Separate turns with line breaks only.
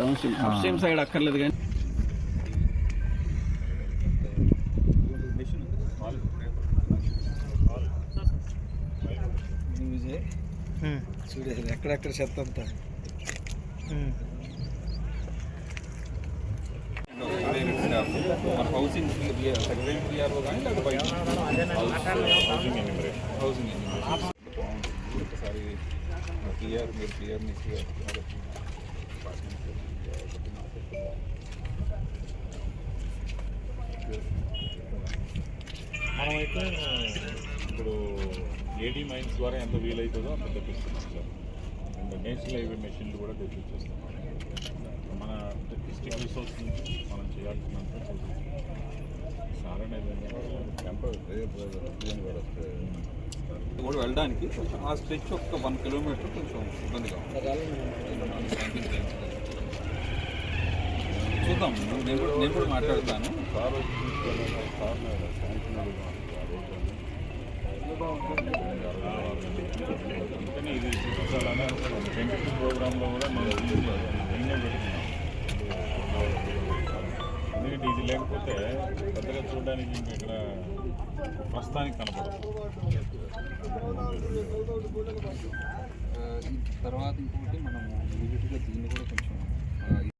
Down stream up stream side అక్కర్లేదు కానీ.
చూడేది ఎక్కడెక్కడ చెత్త అంతా.
మన హౌసింగ్ సెకండరీ పిఆర్ఓ కానీ లేదా బయట. హౌసింగ్ ఎన్యూమరేషన్ ఒకసారి క్లియర్ మీరు
మనమైతే ఇప్పుడు ఏడీ మైన్స్ ద్వారా ఎంత వీలవుతుందో అంత తెప్పిస్తున్నాం సార్. అండ్ నేషనల్ హైవే మెషిన్లు కూడా తెప్పించేస్తాం. మన డిస్ట్రిక్ట్ రిసోర్స్ నుంచి మనం చేయాల్సినంత చేసేస్తాం సార్ అనేది
కూడా వెళ్ళడానికి ఆ స్ట్రెచ్ ఒక వన్ కిలోమీటర్ కొంచెం ఇబ్బందిగా చూద్దాం నేను కూడా నేను కూడా మాట్లాడతాను.
ప్రోగ్రాంలో కూడా పెడుతున్నాం. ఎందుకంటే ఇది లేకపోతే పెద్దగా చూడడానికి ఇంక ఇక్కడ ప్రస్తుతానికి కనపడదు.
తర్వాత ఇంకొకటి మనం ఇమీడియట్గా దీన్ని కూడా కొంచెం